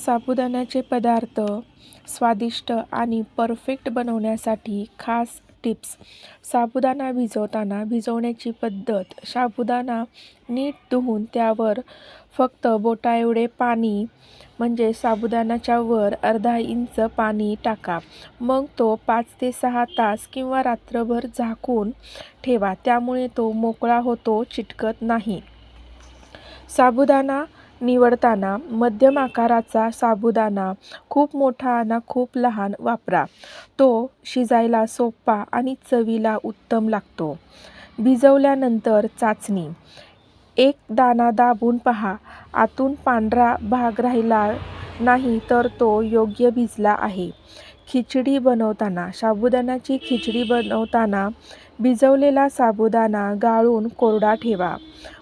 साबुदाण्याचे पदार्थ स्वादिष्ट आणि परफेक्ट बनवण्यासाठी खास टिप्स. साबुदाणा भिजवताना भिजवण्याची पद्धत. साबुदाणा नीट धुवून त्यावर फक्त बोटाएवढे पाणी म्हणजे साबुदाण्याच्या वर अर्धा इंच पाणी टाका. मग तो पाच ते सहा तास किंवा रात्रभर झाकून ठेवा. त्यामुळे तो मोकळा होतो चिटकत नाही. साबुदाणा निवडताना मध्यम आकाराचा साबुदाणा खूप मोठा आणि खूप लहान वापरा. तो शिजायला सोपा आणि चवीला उत्तम लागतो. भिजवल्यानंतर चाचणी. एक दाणा दाबून पहा. आतून पांढरा भाग राहिला नाही तर तो योग्य भिजला आहे. खिचडी बनवताना साबुदाण्याची खिचडी बनवताना भिजवलेला साबुदाणा गाळून कोरडा ठेवा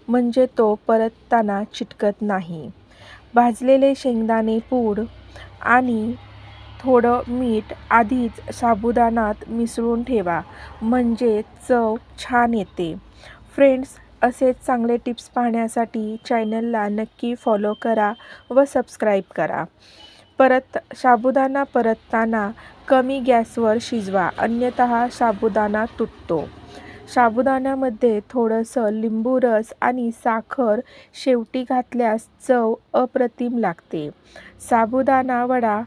म्हणजे तो परतताना चिटकत नाही. भाजलेले शेंगदाणे पूड आणि थोडं मीठ आधीच साबुदाणात मिसळून ठेवा म्हणजे चव छान येते. फ्रेंड्स असेच चांगले टिप्स पाहण्यासाठी चॅनलला नक्की फॉलो करा व सबस्क्राईब करा. परत साबुदाणा परतताना कमी गॅसवर शिजवा अन्यतः साबुदाणा तुटतो. साबुदाण्यामध्ये थोडंसं लिंबू रस आणि साखर शेवटी घातल्यास चव अप्रतिम लागते. साबुदाणा वडा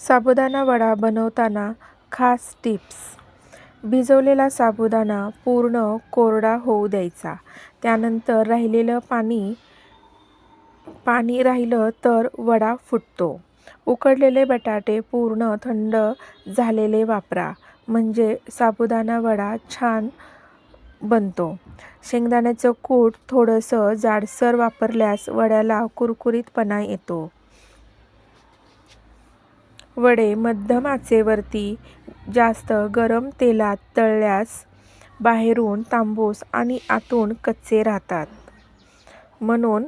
साबुदाणा वडा बनवताना खास टिप्स. भिजवलेला साबुदाणा पूर्ण कोरडा होऊ द्यायचा. त्यानंतर राहिलेलं पाणी पाणी राहिलं तर वडा फुटतो. उकडलेले बटाटे पूर्ण थंड झालेले वापरा. म्हणजे साबुदाणा वडा छान बनतो. शेंगदाण्याचं कूट थोडंसं जाडसर वापरल्यास वड्याला कुरकुरीतपणा येतो. वडे मध्यम आचेवरती जास्त गरम तेलात तळल्यास बाहेरून तांबूस आणि आतून कच्चे राहतात. म्हणून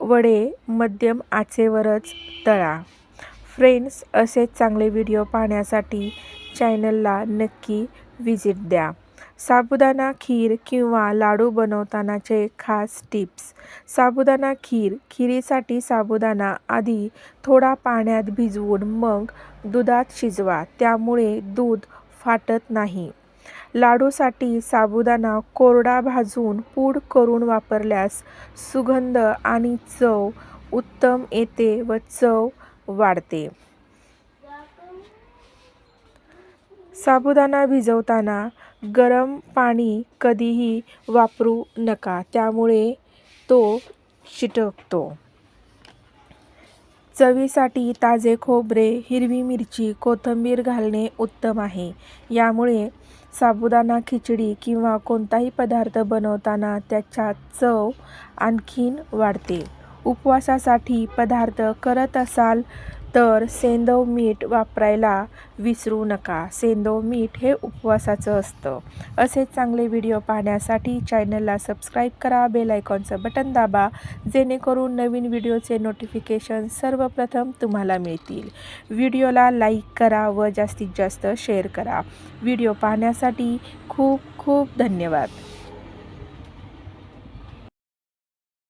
वडे मध्यम आचेवरच तळा. फ्रेंड्स असेच चांगले व्हिडिओ पाहण्यासाठी चॅनलला नक्की व्हिजिट द्या. साबुदाणा खीर किंवा लाडू बनवतानाचे खास टिप्स साबुदाणा खीर खिरीसाठी साबुदाणा आधी थोडा पाण्यात भिजवून मग दुधात शिजवा. त्यामुळे दूध फाटत नाही. लाडूसाठी साबुदाणा कोरडा भाजून पूड करून वापरल्यास सुगंध आणि चव उत्तम येते व चव वाढते. साबुदाणा भिजवताना गरम पाणी कधीही वापरू नका त्यामुळे तो चिटकतो. चवीसाठी ताजे खोबरे हिरवी मिरची कोथिंबीर घालणे उत्तम आहे. यामुळे साबुदाणा खिचडी किंवा कोणताही पदार्थ बनवताना त्याच्या चव आणखीन वाढते. उपवासासाठी पदार्थ करत असाल तर सेंदव मीठ वापरायला विसरू नका. सेंदव मीठ हे उपवासाचं असतं. असे चांगले व्हिडिओ पाहण्यासाठी चॅनलला सबस्क्राईब करा बेल आयकॉनचं बटन दाबा जेणेकरून नवीन व्हिडिओचे नोटिफिकेशन सर्वप्रथम तुम्हाला मिळतील. व्हिडिओला लाईक करा व जास्तीत जास्त शेअर करा. व्हिडिओ पाहण्यासाठी खूप खूप धन्यवाद.